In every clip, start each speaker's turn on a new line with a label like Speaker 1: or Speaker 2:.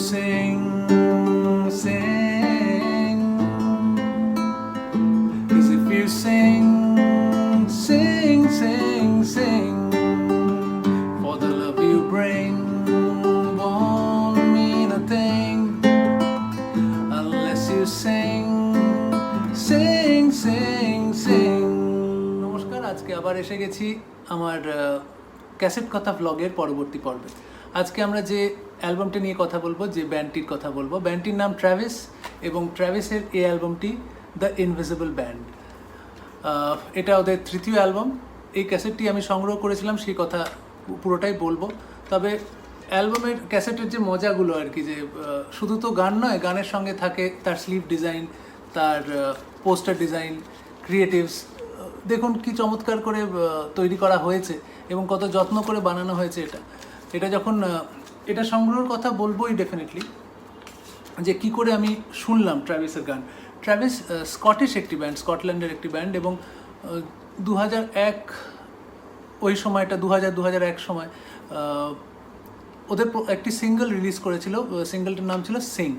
Speaker 1: sing, sing. Cause if you sing, sing, sing, sing. For the love you bring won't mean a thing unless you sing, sing, sing, sing. নমস্কার আজকে আবার এসে গেছি আমার cassette কথা ব্লগের পরবর্তী পর্বে আজকে আমরা যে অ্যালবামটা নিয়ে কথা বলব, যে ব্যান্ডটির কথা বলব। ব্যান্ডটির নাম ট্র্যাভিস এবং ট্র্যাভিসের এই অ্যালবামটি দ্য ইনভিজিবল ব্যান্ড এটা ওদের তৃতীয় অ্যালবাম। এই ক্যাসেটটি আমি সংগ্রহ করেছিলাম, সেই কথা পুরোটাই বলব। তবে অ্যালবামের ক্যাসেটের যে মজাগুলো আর কি, যে শুধু তো গান নয়, গানের সঙ্গে থাকে তার স্লিভ ডিজাইন তার পোস্টার ডিজাইন ক্রিয়েটিভস দেখুন কি চমৎকার করে তৈরি করা হয়েছে এবং কত যত্ন করে বানানো হয়েছে এটা। এটা যখন এটা সংগ্রহের কথা বলবোই ডেফিনেটলি যে কি করে আমি শুনলাম ট্র্যাভিসের গান। ট্র্যাভিস স্কটিশ একটি ব্যান্ড স্কটল্যান্ডের একটি ব্যান্ড এবং দু এক, ওই সময়টা দু হাজার দু হাজার এক সময় ওদের একটি সিঙ্গেল রিলিজ করেছিল সিঙ্গেলটার নাম ছিল সিং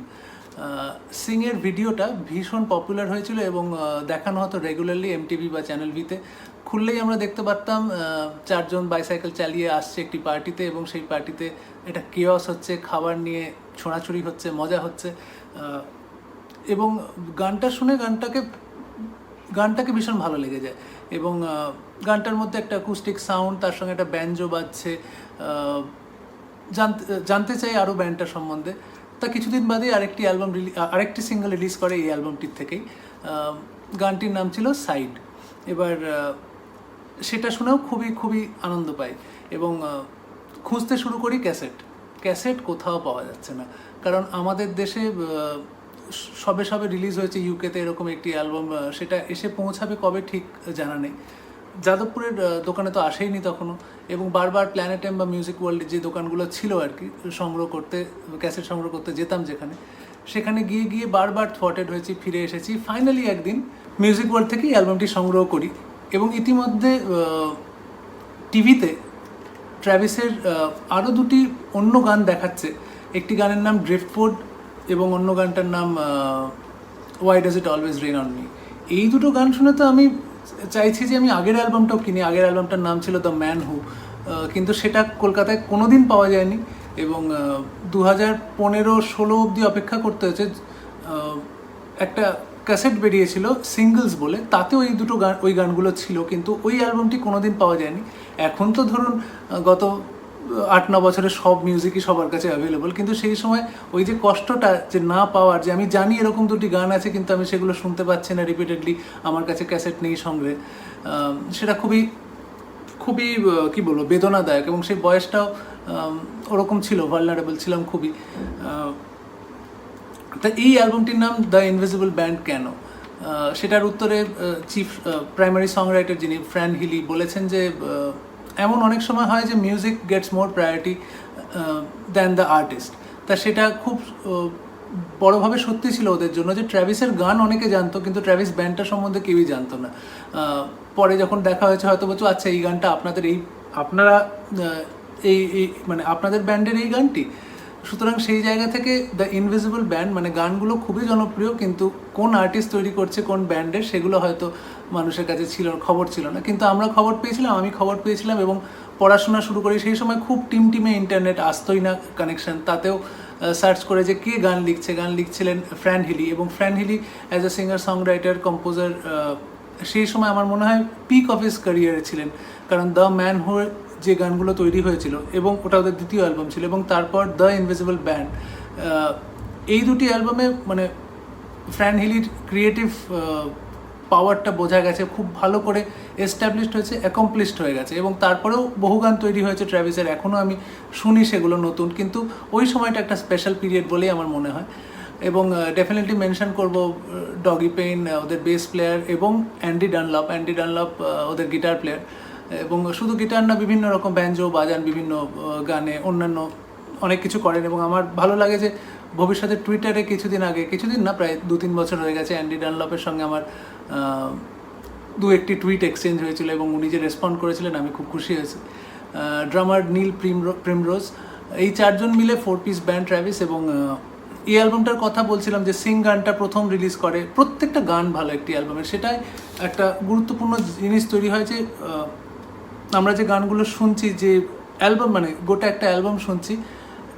Speaker 1: সিংয়ের ভিডিওটা ভীষণ পপুলার হয়েছিল এবং দেখানো হতো রেগুলারলি এমটিভি বা চ্যানেল ভিতে খুললেই আমরা দেখতে পারতাম চারজন বাইসাইকেল চালিয়ে আসছে একটি পার্টিতে এবং সেই পার্টিতে এটা কেয়স হচ্ছে, খাবার নিয়ে ছোঁড়াছুড়ি হচ্ছে, মজা হচ্ছে এবং গানটা শুনে গানটাকে গানটাকে ভীষণ ভালো লেগে যায় এবং গানটার মধ্যে একটা অ্যাকুস্টিক সাউন্ড তার সঙ্গে একটা ব্যাঞ্জো বাজছে জানতে জানতে চাই আরও ব্যান্ডটার সম্বন্ধে। তা কিছুদিন বাদে আরেকটি অ্যালবাম আরেকটি সিঙ্গেল রিলিজ করে এই অ্যালবামটির থেকেই গানটির নাম ছিল সাইড এবার সেটা শুনেও খুবই খুবই আনন্দ পাই। এবং খুঁজতে শুরু করি ক্যাসেট। ক্যাসেট কোথাও পাওয়া যাচ্ছে না। কারণ আমাদের দেশে সবে সবে রিলিজ হয়েছে ইউকেতে এরকম একটি অ্যালবাম সেটা এসে পৌঁছাবে কবে ঠিক জানা নেই। যাদবপুরের দোকানে তো আসেইনি তখনও। এবং বারবার প্ল্যানেটেম বা মিউজিক ওয়ার্ল্ডের যে দোকানগুলো ছিল আর কি, সংগ্রহ করতে, ক্যাসেট সংগ্রহ করতে যেতাম যেখানে, সেখানে গিয়ে গিয়ে বারবার থটেড হয়েছি, ফিরে এসেছি। ফাইনালি একদিন মিউজিক ওয়ার্ল্ড থেকেই অ্যালবামটি সংগ্রহ করি। এবং ইতিমধ্যে টিভিতে ট্র্যাভিসের আরও দুটি অন্য গান দেখাচ্ছে। একটি গানের নাম ড্রিফটফুড এবং অন্য গানটার নাম why does it always rain on me এই দুটো গান শুনে তো আমি চাইছি যে আমি আগের অ্যালবামটাও কিনি। আগের অ্যালবামটার নাম ছিল দ্য ম্যান হু কিন্তু সেটা কলকাতায় কোনো দিন পাওয়া যায়নি এবং দু হাজার পনেরো ষোলো অবধি অপেক্ষা করতে হয়েছে একটা ক্যাসেট বেরিয়েছিল সিঙ্গলস বলে। তাতেও ওই দুটো গান, ওই গানগুলো ছিল, কিন্তু ওই অ্যালবামটি কোনোদিন পাওয়া যায়নি। এখন তো ধরুন গত আট, ন বছরের সব মিউজিকই সবার কাছে অ্যাভেলেবল কিন্তু সেই সময় ওই যে কষ্টটা যে না পাওয়ার, যে আমি জানি এরকম দুটি গান আছে, কিন্তু আমি সেগুলো শুনতে পাচ্ছি না রিপিটেডলি আমার কাছে ক্যাসেট নেই সঙ্গে সেটা খুবই খুবই কি বলব, বেদনাদায়ক, এবং সেই বয়সটাও ওরকম ছিল ভালনারেবল ছিলাম খুবই তা এই অ্যালবামটির নাম দ্য ইনভিজিবল ব্যান্ড কেন? সেটার উত্তরে চিফ প্রাইমারি সং রাইটার যিনি ফ্র্যান হিলি বলেছেন যে এমন অনেক সময় হয় যে music gets more priority than the artist তা সেটা খুব বড়োভাবে সত্যি ছিল ওদের জন্য যে ট্র্যাভিসের গান অনেকে জানতো, কিন্তু ট্র্যাভিস ব্যান্ডটা সম্বন্ধে কেউই জানতো না। পরে যখন দেখা হয়েছে, হয়তো বলছো আচ্ছা এই গানটা আপনাদের এই, আপনারা এই মানে আপনাদের ব্যান্ডের এই গানটি? সুতরাং সেই জায়গা থেকে দ্য ইনভিজিবল ব্যান্ড মানে গানগুলো খুবই জনপ্রিয়, কিন্তু কোন আর্টিস্ট তৈরি করছে, কোন ব্যান্ডের সেগুলো হয়তো মানুষের কাছে ছিল, খবর ছিল না। কিন্তু আমরা খবর পেয়েছিলাম, আমি খবর পেয়েছিলাম এবং পড়াশোনা শুরু করি। সেই সময় খুব টিম টিমে ইন্টারনেট আসতোই না কানেকশন তাতেও সার্চ করে যে কে গান লিখছে। গান লিখছিলেন ফ্র্যান হিলি এবং Fran Healy as a singer song writer composer সেই সময় আমার মনে হয় পিক অফ হিস ক্যারিয়ারে ছিলেন। কারণ দ্য ম্যান হয়ে যে গানগুলো তৈরি হয়েছিল এবং ওটা ওদের দ্বিতীয় অ্যালবাম ছিল এবং তারপর দ্য ইনভিজিবল ব্যান্ড এই দুটি অ্যালবামে মানে ফ্র্যান হিলির ক্রিয়েটিভ পাওয়ারটা বোঝা গেছে, খুব ভালো করে এস্টাবলিশড হয়েছে, অ্যাকমপ্লিশড হয়ে গেছে এবং তারপরেও বহু গান তৈরি হয়েছে ট্র্যাভিসের এখনও আমি শুনি সেগুলো নতুন, কিন্তু ওই সময়টা একটা স্পেশাল পিরিয়ড বলেই আমার মনে হয় এবং ডেফিনেটলি মেনশন করব ডগি পেইন ওদের বেস প্লেয়ার এবং অ্যান্ডি ডানলপ অ্যান্ডি ডানলপ ওদের গিটার প্লেয়ার এবং শুধু গিটার না, বিভিন্ন রকম ব্যাঞ্জো বাজান, বিভিন্ন গানে অন্যান্য অনেক কিছু করেন এবং আমার ভালো লাগে যে ভবিষ্যতে টুইটারে কিছুদিন আগে, কিছুদিন না, প্রায় দু তিন বছর হয়ে গেছে অ্যান্ডি ডানলপের সঙ্গে আমার দু একটি টুইট এক্সচেঞ্জ হয়েছিল এবং উনি যে রেসপন্ড করেছিলেন, আমি খুব খুশি হয়েছি। ড্রামার নীল প্রিমরো প্রিমরোজ, এই চারজন মিলে ফোর পিস ব্যান্ড ট্র্যাভিস এবং এই অ্যালবামটার কথা বলছিলাম যে সিং গানটা প্রথম রিলিজ করে, প্রত্যেকটা গান ভালো একটি অ্যালবামের সেটাই একটা গুরুত্বপূর্ণ জিনিস তৈরি হয় যে আমরা যে গানগুলো শুনছি, যে অ্যালবাম মানে গোটা একটা অ্যালবাম শুনছি,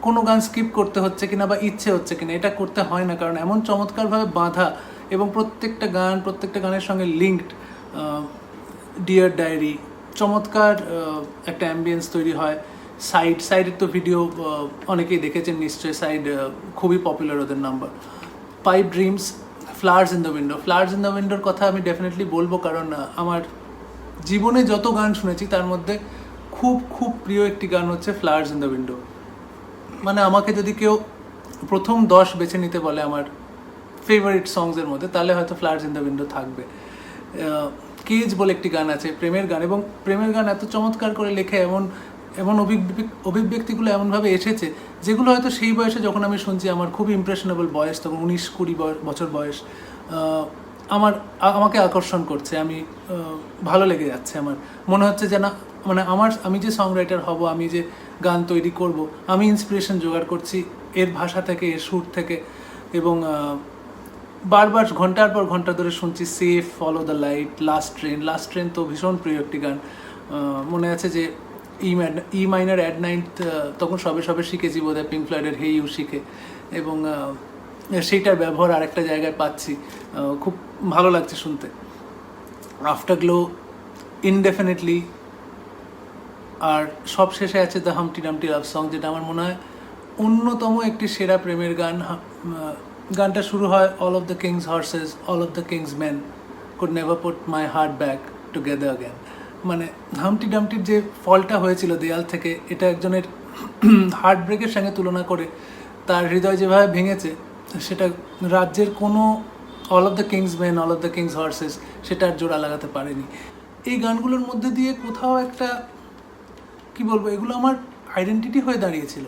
Speaker 1: কোনো গান স্কিপ করতে হচ্ছে কিনা বা ইচ্ছে হচ্ছে কিনা, এটা করতে হয় না। কারণ এমন চমৎকারভাবে বাঁধা এবং প্রত্যেকটা গান, প্রত্যেকটা গানের সঙ্গে লিঙ্কড ডিয়ার ডায়েরি চমৎকার একটা অ্যাম্বিয়েন্স তৈরি হয়। সাইড সাইডের তো ভিডিও অনেকেই দেখেছেন নিশ্চয়ই সাইড খুবই পপুলার ওদের number pipe dreams flowers in the window flowers in the উইন্ডোর কথা আমি ডেফিনেটলি বলব, কারণ আমার জীবনে যত গান শুনেছি, তার মধ্যে খুব খুব প্রিয় একটি গান হচ্ছে ফ্লাওয়ার্স ইন দ্য উইন্ডো মানে আমাকে যদি কেউ প্রথম দশ বেছে নিতে বলে আমার ফেভারিট সংসের মধ্যে, তাহলে হয়তো ফ্লাওয়ার্স ইন দ্য উইন্ডো থাকবে। কেজ বলে একটি গান আছে, প্রেমের গান। এবং প্রেমের গান এত চমৎকার করে লেখে, এমন এমন অভিব্যক্তি- অভিব্যক্তিগুলো এমনভাবে এসেছে, যেগুলো হয়তো সেই বয়সে যখন আমি শুনছি, আমার খুব ইমপ্রেশনেবল বয়স, তখন উনিশ কুড়ি বছর বয়স। আমার আমাকে আকর্ষণ করছে, আমি ভালো লেগে যাচ্ছে আমার। মনে হচ্ছে যে না মানে আমার, আমি যে সং রাইটার হব, আমি যে গান তৈরি করব, আমি ইন্সপিরেশন জোগাড় করছি এর ভাষা থেকে, এর সুর থেকে, এবং বারবার, ঘণ্টার পর ঘণ্টা ধরে শুনছি safe follow the light last train last train তো ভীষণ প্রিয় একটি গান। মনে আছে যে E E minor add nine তখন সবে সবে শিখেছি বোধহয় পিঙ্ক ফ্লাইডের হে ইউ শিখে, এবং সেইটার ব্যবহার আরেকটা জায়গায় পাচ্ছি। খুব ভালো লাগছে শুনতে। আফটার গ্লো ইনডেফিনেটলি আর সব শেষে আছে দ্য হামটি ডামটি লাভ সং যেটা আমার মনে হয় অন্যতম একটি সেরা প্রেমের গান। গানটা শুরু হয় all of the king's horses all of the king's man could never put my heart back together again মানে হামটি ডামটির যে ফলটা হয়েছিল দেয়াল থেকে, এটা একজনের হার্ট ব্রেকের সঙ্গে তুলনা করে তার হৃদয় যেভাবে ভেঙেছে সেটা রাজ্যের কোনো all of the king's men all of the king's horses সেটা আর জোড়া লাগাতে পারেনি। এই গানগুলোর মধ্যে দিয়ে কোথাও একটা, কি বলব, এগুলো আমার আইডেন্টিটি হয়ে দাঁড়িয়েছিল।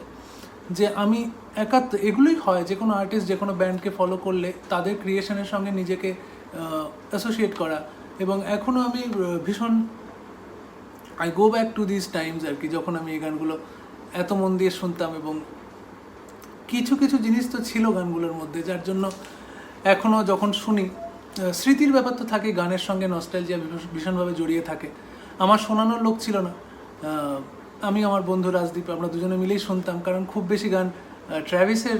Speaker 1: যে আমি একাত্ম এগুলোই হয়, যে কোনো আর্টিস্ট যে কোনো ব্যান্ডকে ফলো করলে তাদের ক্রিয়েশনের সঙ্গে নিজেকে অ্যাসোসিয়েট করা। এবং এখনও আমি ভীষণ I go back to this times আর কি, যখন আমি এই গানগুলো এত মন দিয়ে শুনতাম এবং কিছু কিছু জিনিস তো ছিল গানগুলোর মধ্যে, যার জন্য এখনও যখন শুনি স্মৃতির ব্যাপার তো থাকে, গানের সঙ্গে নস্টালজিয়া ভীষণভাবে জড়িয়ে থাকে। আমার শোনানোর লোক ছিল না। আমি, আমার বন্ধু রাজদীপ, আমরা দুজনে মিলেই শুনতাম, কারণ খুব বেশি গান ট্র্যাভিসের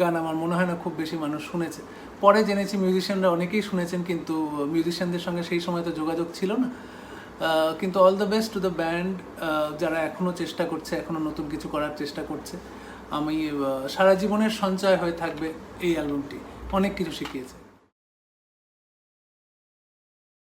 Speaker 1: গান আমার মনে হয় না খুব বেশি মানুষ শুনেছে। পরে জেনেছি মিউজিশিয়ানরা অনেকেই শুনেছেন, কিন্তু মিউজিশিয়ানদের সঙ্গে সেই সময় তো যোগাযোগ ছিল না। কিন্তু all the best to the band যারা এখনও চেষ্টা করছে এখনও নতুন কিছু করার চেষ্টা করছে। আমি সারা জীবনের সঞ্চয় হয়ে থাকবে এই অ্যালবামটি অনেক কিছু শিখিয়েছে।